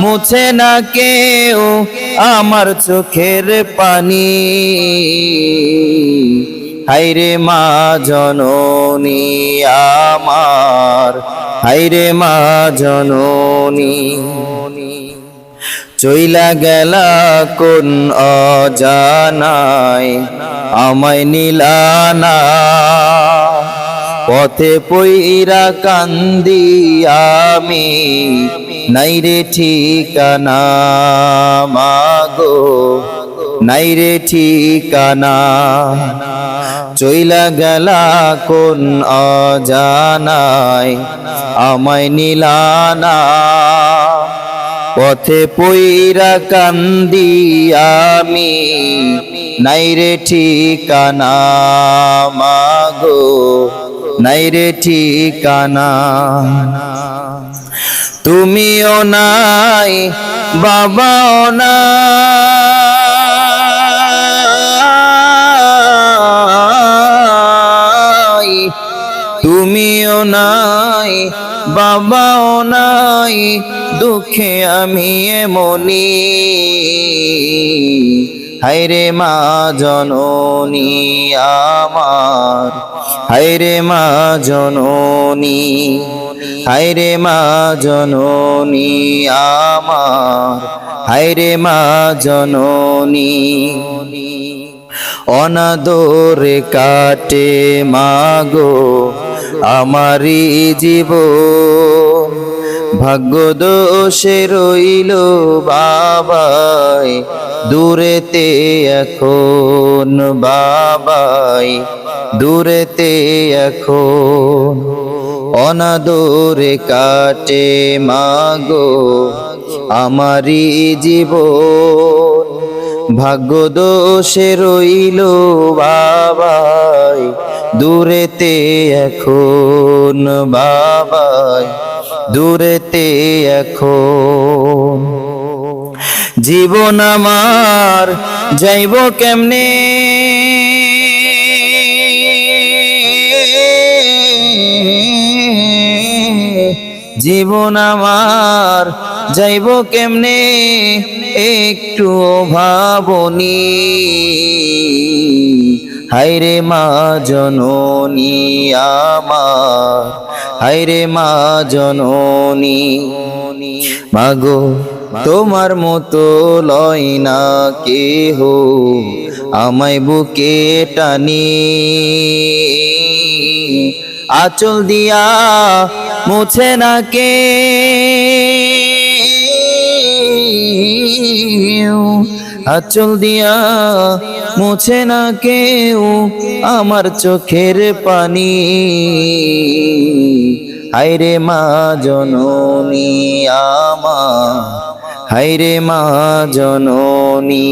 মুছে না কেউ আমার চোখের পানি। হাইরে মা জননী আমার হাইরে মা জননী। চইলা গেলা কোন অজানায়, আমায় নিলানা পথে পইরা কান্দি আমি নাইরে ঠিকানা মাগো নাইরে ঠিকানা। চইলা গেলা কোন অজানায়, আমায় নিলানা পথে পইরা কান্দি আমি নাইরে ঠিকানা মাগো। নাইরে ঠিকানা। তুমিও নাই বাবাও নাই। তুমিও নাই বাবাও নাই দুঃখে আমি মনি হাইরে মা জননী আমার হাইরে মা জননী হাইরে মা জননী আমার হাইরে মা জননী। অনাদরে কাটে মাগো আমারি জীব ভাগ্য দোষে রইল বাবাই, দূরেতে এখন বাবাই, দূরেতে এখন অনাদরে কাটে মাগো আমারি জীবন। ভাগ্য দোষে রইল বাবাই, দূরেতে এখন বাবাই। দূরেতে এখন। জীবন আমার যাইব কেমনে? জীবন আমার যাইব কেমনে? একটু ভাবনি। হাইরে মা জননী আমার। হাইরে মা জননী, মাগো, তোমার মতো লয় না কেহ, আমায় বুকে টানি। আচল দিয়া মুছে না কে? আচল দিয়া মুছে না কেউ আমার চোখের পানি। হাইরে মা জননী আমা হাইরে মা জননী